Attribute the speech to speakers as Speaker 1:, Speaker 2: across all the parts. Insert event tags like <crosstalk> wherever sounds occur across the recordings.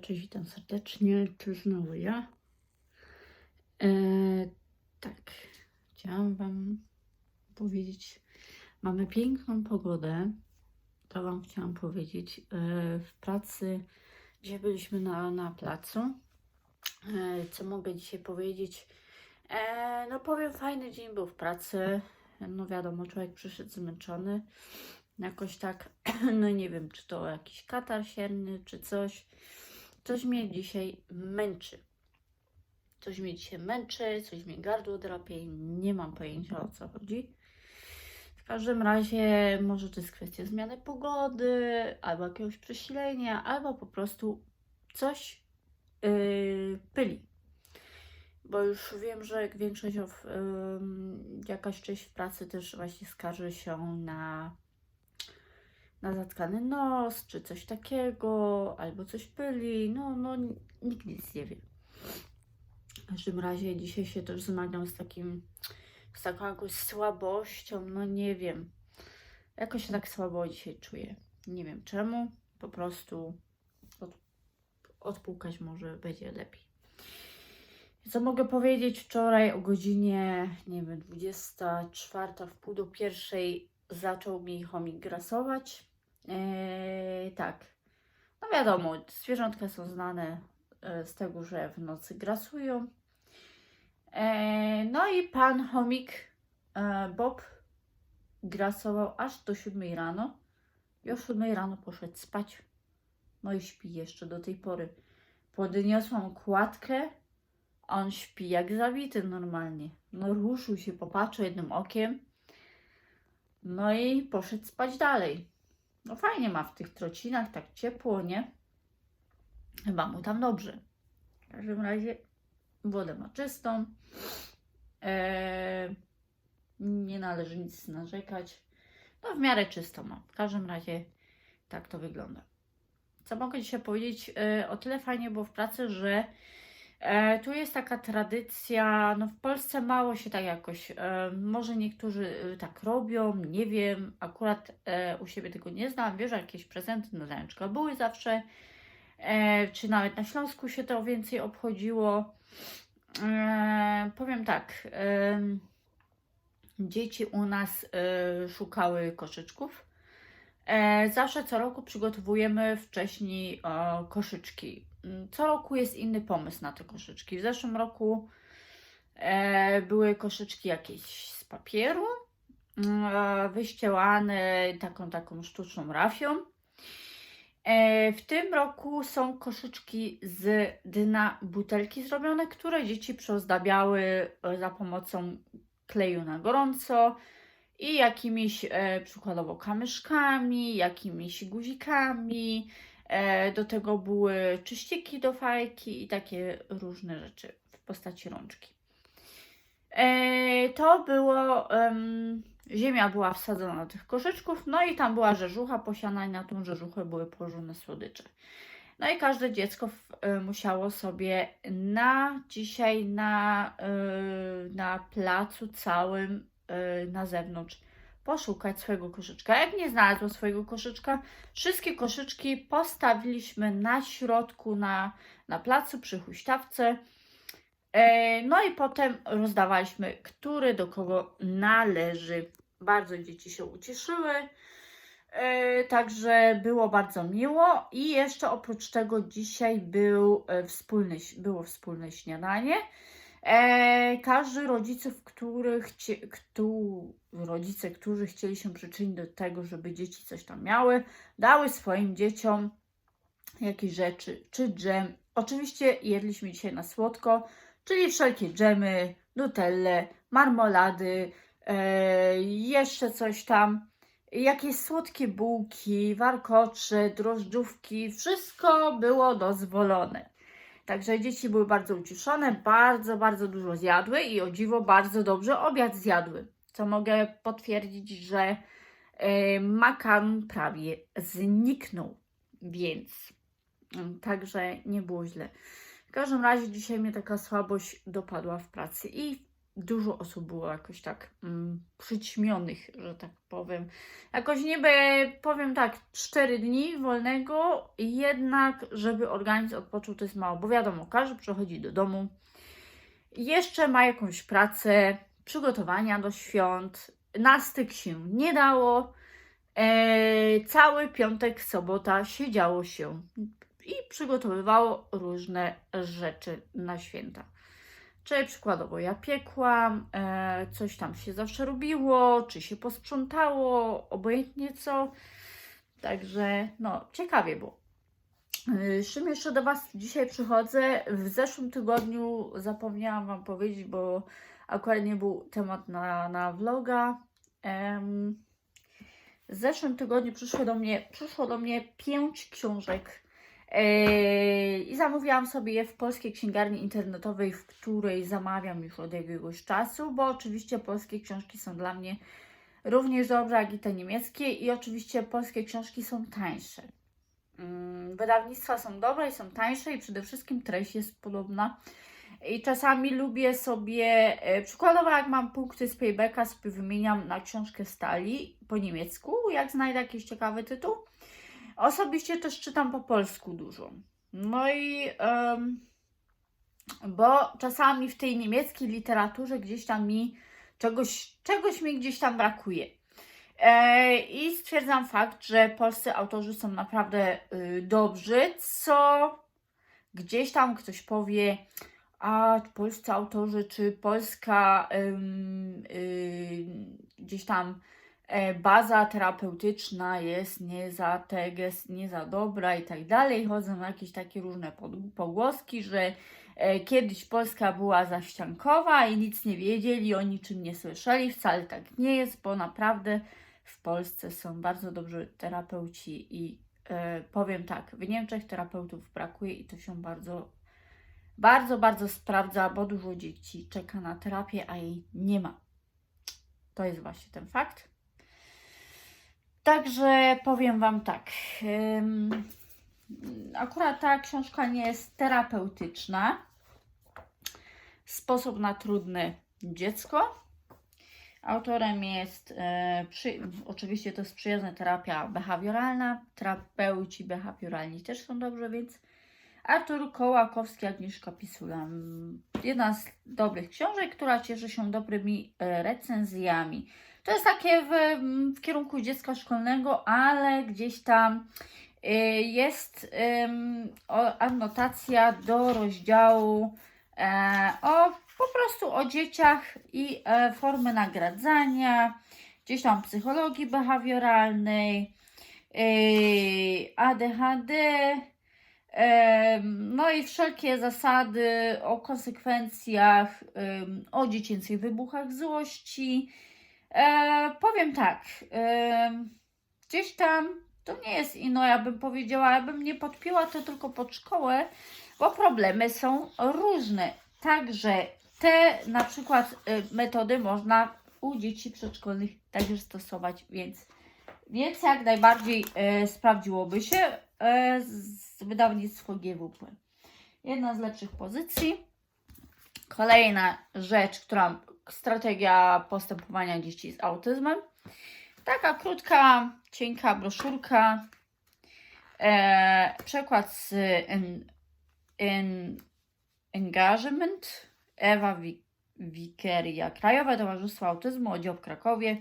Speaker 1: cześć, witam serdecznie. To znowu ja. E, tak, chciałam Wam powiedzieć, mamy piękną pogodę. To Wam chciałam powiedzieć. E, w pracy, dzisiaj byliśmy na, na placu. E, co mogę dzisiaj powiedzieć? E, no powiem, fajny dzień był w pracy. No wiadomo, człowiek przyszedł zmęczony. Jakoś tak, <clears throat> no nie wiem, czy to jakiś katar sierny, czy coś. Coś mnie dzisiaj męczy. Coś mnie dzisiaj męczy, coś mnie gardło drapie, nie mam pojęcia o co chodzi. W każdym razie może to jest kwestia zmiany pogody, albo jakiegoś przesilenia, albo po prostu coś yy, pyli. Bo już wiem, że większość, ym, jakaś część pracy też właśnie skarży się na na zatkany nos, czy coś takiego, albo coś pyli. No, no, nikt nic nie wie. W każdym razie dzisiaj się też zmagam z takim, z taką jakąś słabością, no nie wiem. Jakoś się tak słabo dzisiaj czuję. Nie wiem czemu, po prostu od, odpłukać może będzie lepiej. Co mogę powiedzieć? Wczoraj o godzinie, nie wiem, 24, w pół do pierwszej zaczął mi chomik grasować. Eee, tak. No wiadomo, zwierzątka są znane e, z tego, że w nocy grasują. Eee, no i pan chomik e, Bob grasował aż do 7 rano. I o 7 rano poszedł spać. No i śpi jeszcze do tej pory. Podniosłam kładkę, a on śpi jak zabity normalnie. No ruszył się, popatrzył jednym okiem. No i poszedł spać dalej. No fajnie ma w tych trocinach, tak ciepło, nie? Chyba mu tam dobrze. W każdym razie wodę ma czystą. Eee, nie należy nic narzekać. No w miarę czysto ma. W każdym razie tak to wygląda. Co mogę dzisiaj powiedzieć? E, o tyle fajnie było w pracy, że E, tu jest taka tradycja, no w Polsce mało się tak jakoś, e, może niektórzy e, tak robią, nie wiem, akurat u siebie tego nie znam, wiesz, jakieś prezenty na ręczkę były zawsze, czy nawet na Śląsku się to więcej obchodziło. Powiem tak, dzieci u nas szukały koszyczków. Zawsze co roku przygotowujemy wcześniej koszyczki. Mm, Co roku jest inny pomysł na te koszyczki. W zeszłym roku e, były koszyczki jakieś z papieru, mm, e, wyścielane taką taką sztuczną rafią. E, w tym roku są koszyczki z dna butelki zrobione, które dzieci przyozdabiały e, za pomocą kleju na gorąco i jakimiś e, przykładowo kamyszkami, jakimiś guzikami. E, do tego były czyściki do fajki i takie różne rzeczy w postaci rączki. E, to było, em, ziemia była wsadzona do tych koszyczków, no i tam była rzeżucha posiana i na tą rzeżuchę były położone słodycze. No i każde dziecko e, musiało sobie na dzisiaj na, na placu całym na zewnątrz poszukać swojego koszyczka. Jak nie znalazło swojego koszyczka, wszystkie koszyczki postawiliśmy na środku, na, na placu przy huśtawce. E, No i potem rozdawaliśmy, który do kogo należy. Bardzo dzieci się ucieszyły. E, Także było bardzo miło i jeszcze oprócz tego dzisiaj był e, wspólny, było wspólne śniadanie. E, każdy rodziców, których chcie, któ, rodzice, którzy chcieli się przyczynić do tego, żeby dzieci coś tam miały, dały swoim dzieciom jakieś rzeczy, czy dżem. Oczywiście jedliśmy dzisiaj na słodko, czyli wszelkie dżemy, nutelle, marmolady, e, jeszcze coś tam, jakieś słodkie bułki, warkocze, drożdżówki, wszystko było dozwolone. Także dzieci były bardzo ucieszone, bardzo, bardzo dużo zjadły i o dziwo bardzo dobrze obiad zjadły. Co mogę potwierdzić, że e, makaron prawie zniknął, więc mm, także nie było źle. W każdym razie dzisiaj mnie taka słabość dopadła w pracy i dużo osób było jakoś tak mm, przyćmionych, że tak powiem. Jakoś niby, powiem tak, 4 dni wolnego, jednak, żeby organizm odpoczął, to jest mało, bo wiadomo, każdy przychodzi do domu, jeszcze ma jakąś pracę, przygotowania do świąt, na styk się nie dało. E, cały piątek, sobota siedziało się i przygotowywało różne rzeczy na święta. Czyli przykładowo ja piekłam, e, coś tam się zawsze robiło, czy się posprzątało, obojętnie co. Także no, ciekawie było. E, Z czym jeszcze do Was dzisiaj przychodzę? W zeszłym tygodniu zapomniałam Wam powiedzieć, bo akurat nie był temat na, na vloga. W zeszłym tygodniu przyszło do mnie, przyszło do mnie pięć książek I zamówiłam sobie je w polskiej księgarni internetowej, w której zamawiam już od jakiegoś czasu, bo oczywiście polskie książki są dla mnie również dobre, jak i te niemieckie, i oczywiście polskie książki są tańsze. Mm, Wydawnictwa są dobre i są tańsze, i przede wszystkim treść jest podobna. I czasami lubię sobie, e, przykładowo jak mam punkty z paybacka, sobie wymieniam na książkę stali po niemiecku, jak znajdę jakiś ciekawy tytuł. Osobiście też czytam po polsku dużo. No i em, bo czasami w tej niemieckiej literaturze gdzieś tam mi czegoś, czegoś mi gdzieś tam brakuje. E, I stwierdzam fakt, że polscy autorzy są naprawdę y, dobrzy, co gdzieś tam ktoś powie, a polscy autorzy, czy polska ym, y, gdzieś tam baza terapeutyczna jest nie za teges, nie za dobra i tak dalej. Chodzą jakieś takie różne pogłoski, że e, kiedyś Polska była zaściankowa i nic nie wiedzieli, o niczym nie słyszeli. Wcale tak nie jest, bo naprawdę w Polsce są bardzo dobrzy terapeuci i e, powiem tak, w Niemczech terapeutów brakuje i to się bardzo, bardzo, bardzo sprawdza, bo dużo dzieci czeka na terapię, a jej nie ma. To jest właśnie ten fakt. Także powiem Wam tak. Akurat ta książka nie jest terapeutyczna. Sposób na trudne dziecko. Autorem jest, e, przy, oczywiście to jest przyjazna terapia behawioralna. Terapeuci behawioralni też są dobrze, więc Artur Kołakowski, Agnieszka Pisula. Jedna z dobrych książek, która cieszy się dobrymi e, recenzjami. To jest takie w, w kierunku dziecka szkolnego, ale gdzieś tam y, jest anotacja do rozdziału e, o po prostu o dzieciach i e, formy nagradzania, gdzieś tam psychologii behawioralnej, y, ADHD, em, no i wszelkie zasady o konsekwencjach, o dziecięcych wybuchach złości. E, powiem tak, em, gdzieś tam to nie jest ino, ja bym powiedziała, ja bym nie podpięła to tylko pod szkołę, bo problemy są różne. Także te na przykład y, metody można u dzieci przedszkolnych także stosować, więc, więc jak najbardziej e, sprawdziłoby się e, z wydawnictwo GWP. Jedna z lepszych pozycji. Kolejna rzecz, która strategia postępowania dzieci z autyzmem. Taka krótka, cienka broszurka. E, przekład z en, en, Engagement Ewa Wi- Wikeria, Krajowe Towarzystwo Autyzmu, oddział w Krakowie,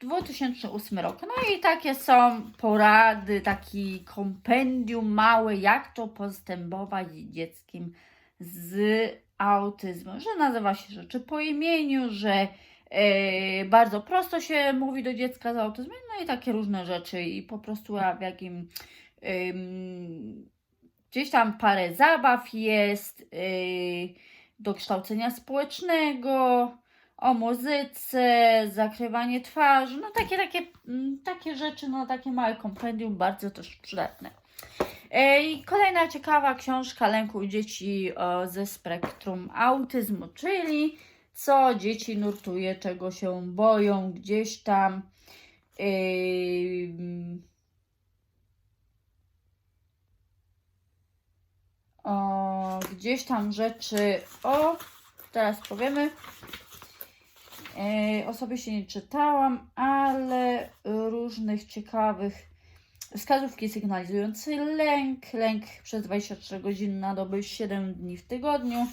Speaker 1: 2008 rok. No i takie są porady, taki kompendium małe, jak to postępować dzieckiem z autyzmem, że nazywa się rzeczy po imieniu, że e, bardzo prosto się mówi do dziecka z autyzmem, no i takie różne rzeczy i po prostu w jakim ym, gdzieś tam parę zabaw jest yy, do kształcenia społecznego, o muzyce, zakrywanie twarzy, no takie, takie, mm, takie rzeczy, no takie małe kompendium, bardzo też przydatne. E, I kolejna ciekawa książka lęku dzieci e, ze spektrum autyzmu, czyli co dzieci nurtuje, czego się boją, gdzieś tam. Ym, o, gdzieś tam rzeczy. O, teraz powiemy. E, osobiście nie czytałam, ale różnych ciekawych wskazówki sygnalizujące lęk, lęk przez 24 godziny na dobę, 7 dni w tygodniu.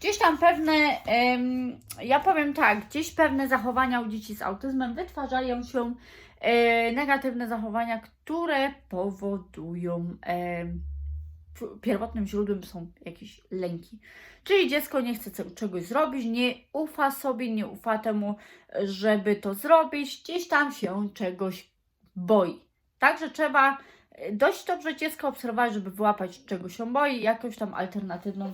Speaker 1: Gdzieś tam pewne, em, ja powiem tak, gdzieś pewne zachowania u dzieci z autyzmem wytwarzają się e, negatywne zachowania, które powodują, pierwotnym źródłem są jakieś lęki. Czyli dziecko nie chce ce- czegoś zrobić, nie ufa sobie, nie ufa temu, żeby to zrobić, gdzieś tam się czegoś boi. Także trzeba e, dość dobrze dziecko obserwować, żeby wyłapać czego się boi, jakąś tam alternatywną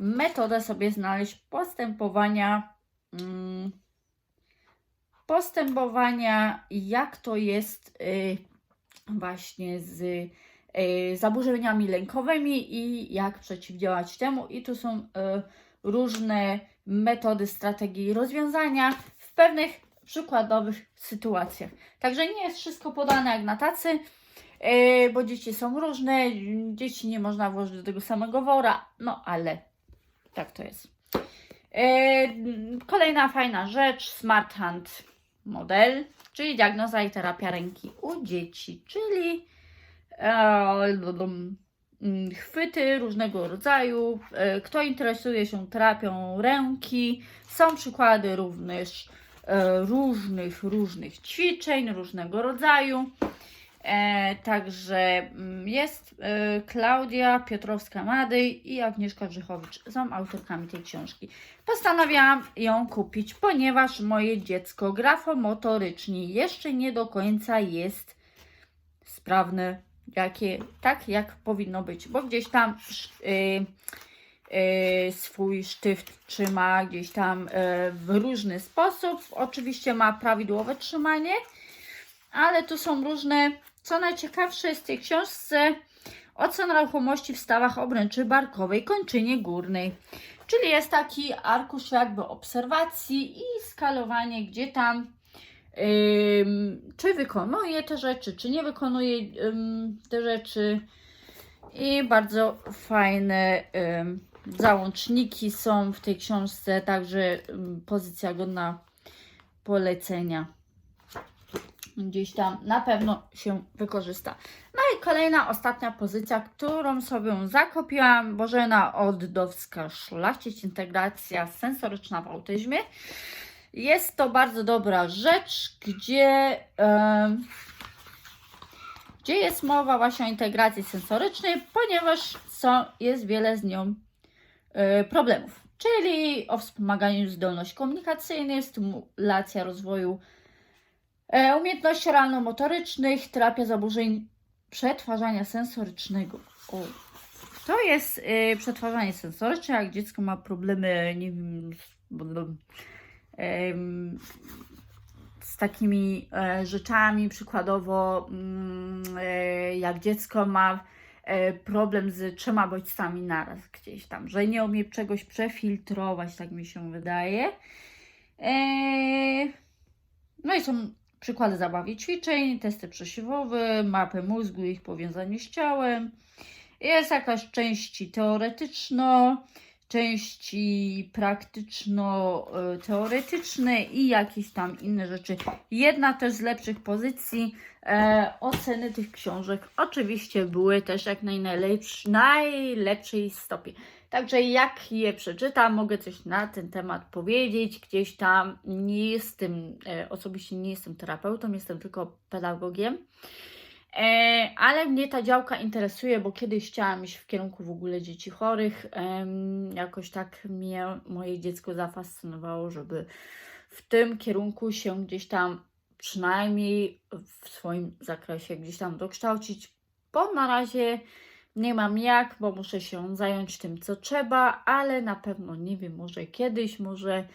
Speaker 1: metodę sobie znaleźć postępowania. Mm, postępowania, jak to jest y, właśnie z y, zaburzeniami lękowymi i jak przeciwdziałać temu. I tu są y, różne metody, strategii rozwiązania w pewnych przykładowych sytuacjach. Także nie jest wszystko podane jak na tacy, y, bo dzieci są różne, dzieci nie można włożyć do tego samego wora, no ale tak to jest. E, Kolejna fajna rzecz, Smart Hand model, czyli diagnoza i terapia ręki u dzieci, czyli e, chwyty różnego rodzaju. E, Kto interesuje się terapią ręki, są przykłady również e, różnych, różnych ćwiczeń różnego rodzaju. E, także mm, jest e, Klaudia Piotrowska-Madej i Agnieszka Grzechowicz są autorkami tej książki. Postanowiłam ją kupić, ponieważ moje dziecko grafomotorycznie jeszcze nie do końca jest sprawne, jakie, tak jak powinno być, bo gdzieś tam y, swój sztyft trzyma gdzieś tam y, w różny sposób. Oczywiście ma prawidłowe trzymanie, ale tu są różne. Co najciekawsze jest w tej książce, ocena ruchomości w stawach obręczy barkowej, kończynie górnej. Czyli jest taki arkusz jakby obserwacji i skalowanie, gdzie tam czy wykonuje te rzeczy, czy nie wykonuje te rzeczy. I bardzo fajne załączniki są w tej książce, także ym, pozycja godna polecenia gdzieś tam na pewno się wykorzysta. No i kolejna, ostatnia pozycja, którą sobie zakopiłam, Bożena Oddowska, Szlachcic, integracja sensoryczna w autyzmie. Jest to bardzo dobra rzecz, gdzie, em, gdzie jest mowa właśnie o integracji sensorycznej, ponieważ są, jest wiele z nią problemów. Czyli o wspomaganiu zdolności komunikacyjnych, stymulacja rozwoju E, Umiejętności oralno-motorycznych, terapia zaburzeń przetwarzania sensorycznego. O. To jest y, przetwarzanie sensoryczne, jak dziecko ma problemy, nie wiem, z, em, z takimi e, rzeczami, przykładowo mm, e, jak dziecko ma e, problem z trzema bodźcami naraz gdzieś tam, że nie umie czegoś przefiltrować, tak mi się wydaje. E, no i są przykłady zabaw i ćwiczeń, testy przesiewowe, mapy mózgu ich powiązanie z ciałem. Jest jakaś części teoretyczno, części praktyczno-teoretyczne i jakieś tam inne rzeczy. Jedna też z lepszych pozycji e, oceny tych książek oczywiście były też jak naj- najlepszy, najlepszej stopie. Także jak je przeczytam, mogę coś na ten temat powiedzieć. Gdzieś tam nie jestem, e, osobiście nie jestem terapeutą, jestem tylko pedagogiem. E, ale mnie ta działka interesuje, bo kiedyś chciałam iść w kierunku w ogóle dzieci chorych. Jakoś tak mnie moje dziecko zafascynowało, żeby w tym kierunku się gdzieś tam przynajmniej w swoim zakresie gdzieś tam dokształcić, bo na razie nie mam jak, bo muszę się zająć tym, co trzeba, ale na pewno nie wiem, może kiedyś, może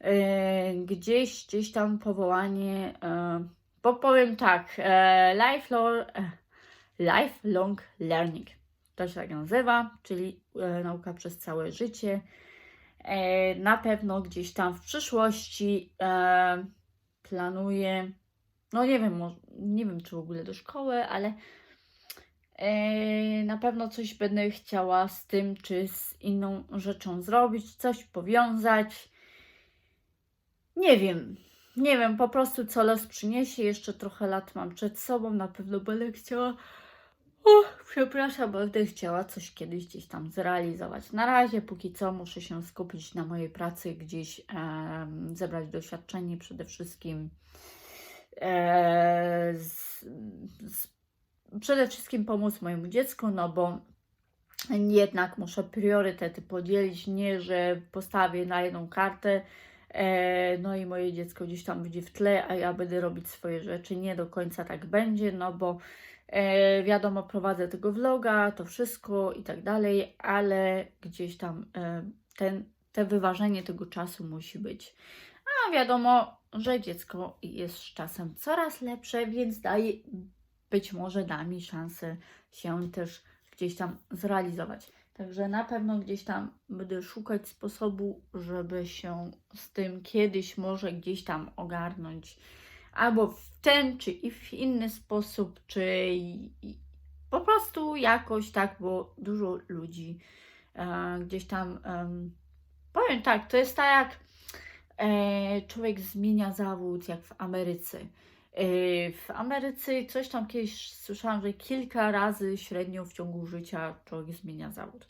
Speaker 1: e, gdzieś, gdzieś tam powołanie, e, bo powiem tak, e, lifelong, e, lifelong learning, to się tak nazywa, czyli e, nauka przez całe życie. E, na pewno gdzieś tam w przyszłości e, planuję, no nie wiem, może, nie wiem czy w ogóle do szkoły, ale e, na pewno coś będę chciała z tym czy z inną rzeczą zrobić, coś powiązać. nie wiem. Nie wiem po prostu, co los przyniesie. Jeszcze trochę lat mam przed sobą. Na pewno będę chciała. Uch, przepraszam, będę chciała coś kiedyś gdzieś tam zrealizować. Na razie, póki co, muszę się skupić na mojej pracy, gdzieś em, zebrać doświadczenie przede wszystkim. E, z, z, przede wszystkim pomóc mojemu dziecku, no bo jednak muszę priorytety podzielić, nie że postawię na jedną kartę, e, no i moje dziecko gdzieś tam będzie w tle, a ja będę robić swoje rzeczy. Nie do końca tak będzie, no bo e, wiadomo, prowadzę tego vloga, to wszystko i tak dalej, ale gdzieś tam e, ten, te wyważenie tego czasu musi być. A wiadomo, że dziecko jest z czasem coraz lepsze, więc daje, być może da mi szansę się też gdzieś tam zrealizować. Także na pewno gdzieś tam będę szukać sposobu, żeby się z tym kiedyś może gdzieś tam ogarnąć. Albo w ten, czy i w inny sposób, czy po prostu jakoś tak, bo dużo ludzi e, gdzieś tam. em, powiem tak, to jest tak jak e, człowiek zmienia zawód, jak w Ameryce. E, W Ameryce coś tam kiedyś słyszałam, że kilka razy średnio w ciągu życia człowiek zmienia zawód.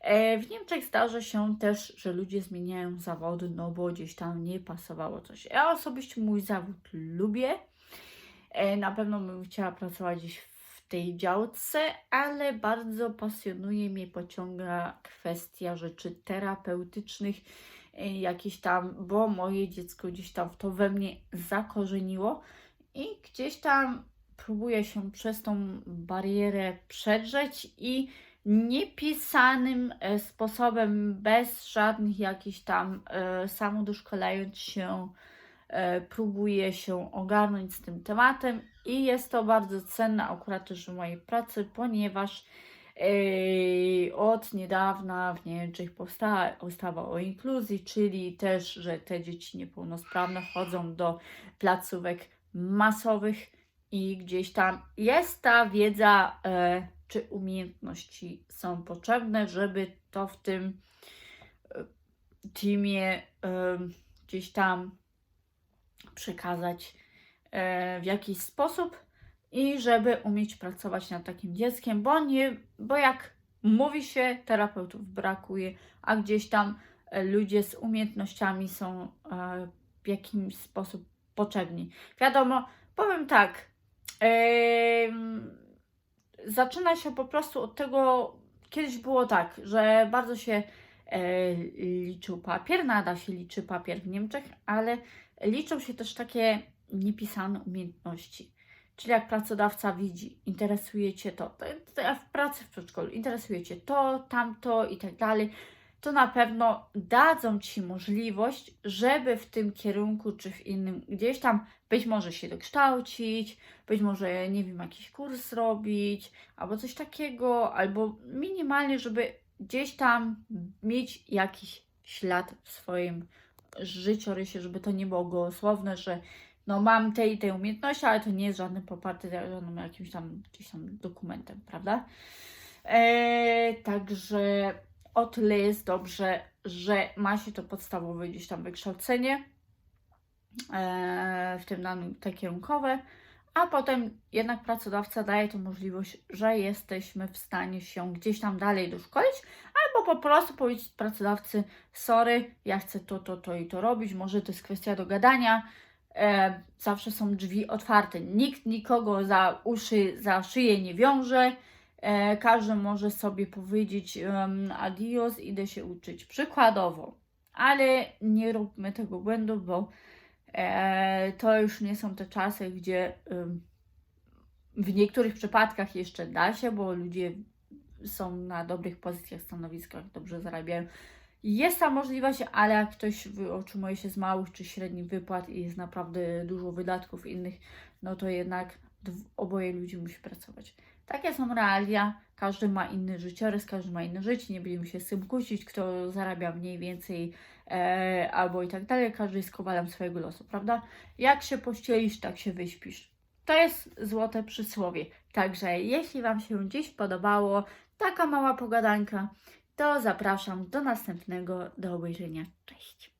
Speaker 1: E, W Niemczech zdarza się też, że ludzie zmieniają zawody, no bo gdzieś tam nie pasowało coś. Ja osobiście mój zawód lubię. E, Na pewno bym chciała pracować gdzieś w tej działce, ale bardzo pasjonuje mnie, pociąga kwestia rzeczy terapeutycznych, e, jakieś tam, bo moje dziecko gdzieś tam w to we mnie zakorzeniło i gdzieś tam próbuję się przez tą barierę przedrzeć i niepisanym e, sposobem, bez żadnych jakichś tam e, samodoszkalając się, e, próbuję się ogarnąć z tym tematem. I jest to bardzo cenne akurat też w mojej pracy, ponieważ e, od niedawna w Niemczech powstała ustawa o inkluzji, czyli też, że te dzieci niepełnosprawne chodzą do placówek masowych i gdzieś tam jest ta wiedza, e, czy umiejętności są potrzebne, żeby to w tym e, teamie e, gdzieś tam przekazać e, w jakiś sposób i żeby umieć pracować nad takim dzieckiem, bo nie, bo jak mówi się, terapeutów brakuje, a gdzieś tam e, ludzie z umiejętnościami są e, w jakimś sposób potrzebni. Wiadomo, powiem tak, em, zaczyna się po prostu od tego, kiedyś było tak, że bardzo się e, liczył papier, nada się liczy papier w Niemczech, ale liczą się też takie niepisane umiejętności. Czyli jak pracodawca widzi, interesuje Cię to, to, to w pracy w przedszkolu, interesuje Cię to, tamto i tak dalej, to na pewno dadzą Ci możliwość, żeby w tym kierunku czy w innym gdzieś tam być może się dokształcić, być może, nie wiem, jakiś kurs robić, albo coś takiego, albo minimalnie, żeby gdzieś tam mieć jakiś ślad w swoim życiorysie, żeby to nie było gołosłowne, że no mam te i te umiejętności, ale to nie jest żadne poparte żadnym jakimś tam, gdzieś tam dokumentem, prawda? Eee, także o tyle jest dobrze, że ma się to podstawowe gdzieś tam wykształcenie eee, w tym danym te kierunkowe, a potem jednak pracodawca daje to możliwość, że jesteśmy w stanie się gdzieś tam dalej doszkolić, albo po prostu powiedzieć pracodawcy, sorry, ja chcę to, to, to i to robić, może to jest kwestia dogadania, e, zawsze są drzwi otwarte, nikt nikogo za uszy, za szyję nie wiąże, e, każdy może sobie powiedzieć adios, idę się uczyć, przykładowo, ale nie róbmy tego błędu, bo e, to już nie są te czasy, gdzie w niektórych przypadkach jeszcze da się, bo ludzie są na dobrych pozycjach, stanowiskach, dobrze zarabiają. Jest ta możliwość, ale jak ktoś otrzymuje się z małych czy średnich wypłat i jest naprawdę dużo wydatków innych, no to jednak oboje ludzi musi pracować. Takie są realia. Każdy ma inny życiorys, każdy ma inne życie. Nie będziemy się z tym kłócić, kto zarabia mniej więcej e, albo i tak dalej. Każdy jest kowalem swojego losu, prawda? Jak się pościelisz, tak się wyśpisz. To jest złote przysłowie. Także jeśli Wam się dziś podobało, taka mała pogadanka, to zapraszam do następnego, do obejrzenia. Cześć!